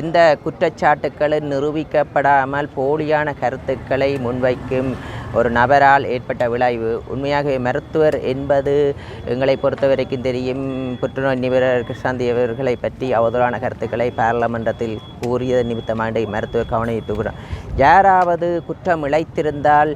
எந்த குற்றச்சாட்டுக்களும் நிரூபிக்கப்படாமல் போலியான கருத்துக்களை முன்வைக்கும் ஒரு நபரால் ஏற்பட்ட விளைவு. உண்மையாகவே மருத்துவர் என்பது எங்களை பொறுத்தவரைக்கும் தெரியும். புற்றுநோய் நிபுணர் கிருஷ்ணாந்தி அவர்களை பற்றி அவதூறான கருத்துக்களை பாராளுமன்றத்தில் கூறியது நிமித்தமாண்டு மருத்துவர் கவனித்துக்கிறோம் யாராவது குற்றம் இழைத்திருந்தால்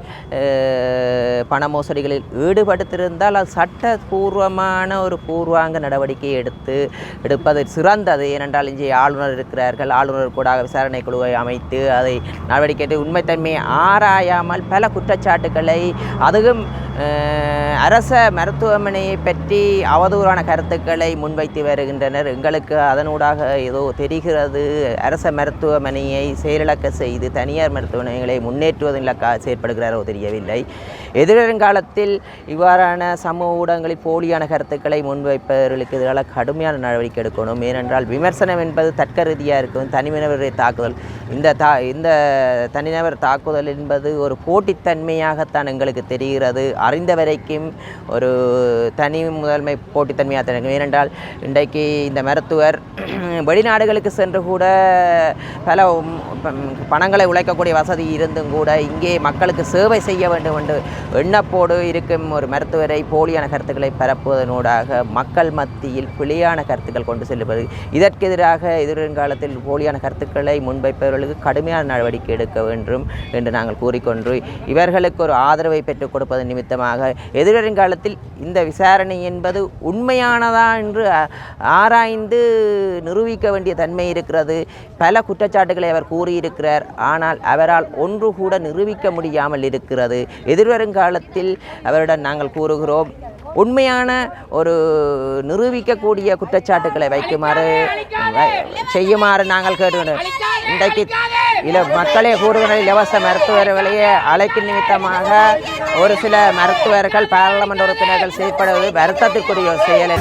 பண மோசடிகளில் ஈடுபடுத்திருந்தால் அது சட்டபூர்வமான ஒரு பூர்வாங்க நடவடிக்கை எடுத்து எடுப்பது சிறந்தது. ஏனென்றால் இங்கே ஆளுநர் இருக்கிறார்கள். ஆளுநர் கூட விசாரணை குழுவை அமைத்து அதை நடவடிக்கை எடுத்து உண்மைத்தன்மையை ஆராயாமல் பல குற்றச்சாட்டுக்களை அதுவும் அரச மருத்துவமனையை பற்றி அவதூறான கருத்துக்களை முன்வைத்து வருகின்றனர். எங்களுக்கு அதனூடாக ஏதோ தெரிகிறது. அரச மருத்துவமனையை செயலிழக்க செய்து தனியார் மருத்துவமனைகளை முன்னேற்றுவதில் செயற்படுகிறாரோ தெரியவில்லை. எதிர்காலத்தில் இவ்வாறான சமூக ஊடகங்களில் போலியான கருத்துக்களை முன்வைப்பவர்களுக்கு எதிராக கடுமையான நடவடிக்கை எடுக்கணும். ஏனென்றால் விமர்சனம் என்பது தர்க்க ரீதியாக இருக்கும். தனிநபரை தாக்குதல். இந்த தா இந்த தனிநபர் தாக்குதல் என்பது ஒரு போட்டித்தன்மையாகத்தான் எங்களுக்கு தெரிகிறது. அறிந்த வரைக்கும் ஒரு தனி முதன்மை போட்டித்தன்மையாக தான் ஏனென்றால் இன்றைக்கு இந்த மருத்துவர் வெளிநாடுகளுக்கு சென்று கூட பல பணங்களை உழைக்கக்கூடிய வசதி இருந்தும் கூட இங்கே மக்களுக்கு சேவை செய்ய வேண்டும் என்று எண்ணப்போடு இருக்கும் ஒரு மருத்துவரை போலியான கருத்துக்களை பரப்புவதனூடாக மக்கள் மத்தியில் பிழையான கருத்துக்கள் கொண்டு செல்லுவது. இதற்கு எதிராக எதிர்காலத்தில் போலியான கருத்துக்களை முன்வைப்பவர்களுக்கு கடுமையான நடவடிக்கை எடுக்க வேண்டும் என்று நாங்கள் கூறிக்கொண்டு இவர்களுக்கு ஒரு ஆதரவை பெற்றுக் கொடுப்பதன் நிமித்தமாக எதிர்காலத்தில் இந்த விசாரணை என்பது உண்மையானதா என்று ஆராய்ந்து நிறுவி நிரூபிக்க வேண்டிய தன்மை இருக்கிறது. பல குற்றச்சாட்டுகளை அவர் கூறியிருக்கிறார். ஆனால் அவரால் ஒன்று கூட நிரூபிக்க முடியாமல் இருக்கிறது. எதிர்வரும் காலத்தில் அவரிடம் நாங்கள் கூறுகிறோம் உண்மையான ஒரு நிரூபிக்கக்கூடிய குற்றச்சாட்டுக்களை வைக்குமாறு செய்யுமாறு நாங்கள் கேட்டுக்கொண்டோம். இன்றைக்கு இல மக்களே கூறுகிற இலவச மருத்துவர்களையே அழைக்கும் நிமித்தமாக ஒரு சில மருத்துவர்கள் பாராளுமன்ற உறுப்பினர்கள் செய்யப்படுவது வருத்தத்துக்குரிய ஒரு செயல்.